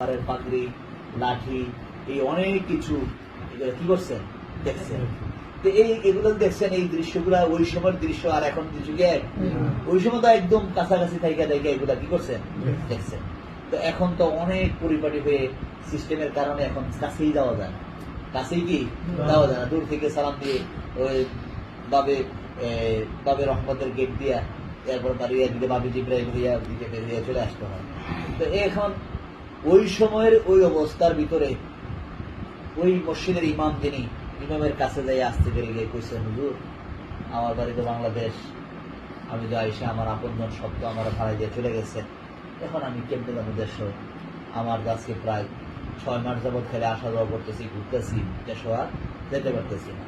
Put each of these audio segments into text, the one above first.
পাড়ের পাগড়ি, লাঠি, এই অনেক কিছু এগুলো কি করছেন? দেখছেন। তো এই এগুলো দেখছেন, এই দৃশ্যগুলা ওই সময়ের দৃশ্য আর এখন দৃশ্য কি? এক? ওই সময় তো একদম কাছাকাছি থাইকা থাইকা এগুলা কি করছেন? দেখছেন। তো এখন তো অনেক পরিপাটি হয়ে সিস্টেমের কারণে এখন কাছেই যাওয়া যায় না। কাছেই কি? যাওয়া যায় না। দূর থেকে সালাম দিয়ে ওই বাবে বাবে রহমতের গেট দিয়া এরপর বাড়িয়ে দিকে বাবে জিব্রাহিম হইয়া দিকে বেরিয়ে চলে আসতে হয়। তো এখন ওই সময়ের ওই অবস্থার ভিতরে ওই মসজিদের ইমাম তিনি ইমামের কাছে যাই আসতে পেরে গিয়ে কইছেন হুজুর, আমার বাড়ি তো বাংলাদেশ, আমি তো আইসা আমার আপনজন সত্য আমার ভাড়া দিয়ে চলে গেছে। এখন আমি কেমনে যাব দেশ? আমার আজকে প্রায় ছয় মাস যাবৎ খেলে আসা যাওয়া করতেছি, ঘুরতেছি, দেশ আর যেতে পারতেছি না।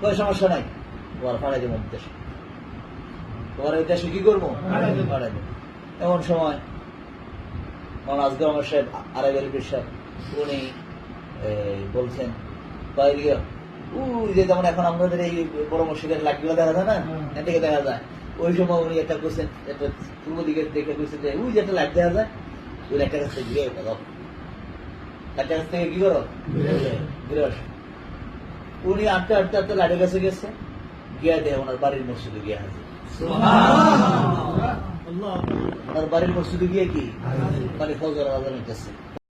কোনো সমস্যা নাই? তোমার ভাড়া দেবো দেশে। তোমার এই দেশে কি করব? ভাড়া দেবো। এমন সময় আমার আজকে আমার সাহেব আড়াইবাড়ি পেশাব উনি এই, বলছেন বাইরে গিয়ে, উই যে যেমন এখন আমাদের এই বড় মসজিদের লাইটগুলো দেখা যায় না। এদিকে দেখা যায় ওই সময় উনি একটা করছেন একটা পূর্ব দিকে দেখে কইছেন যে উই যে একটা লাইট দেখা যায় ওই লাইটটা কাছ থেকে ঘিরে দাও লাইটটা কাছ থেকে কি করো? ঘুরে। আসো উনি আটটা আটটা আটটা লাইটের কাছে গেছে গিয়া দেয় ওনার বাড়ির মসজিদে গিয়ে হাজির। বাড়ির মসজিদে গিয়ে কি? মানে ফজর আজান হইতেছে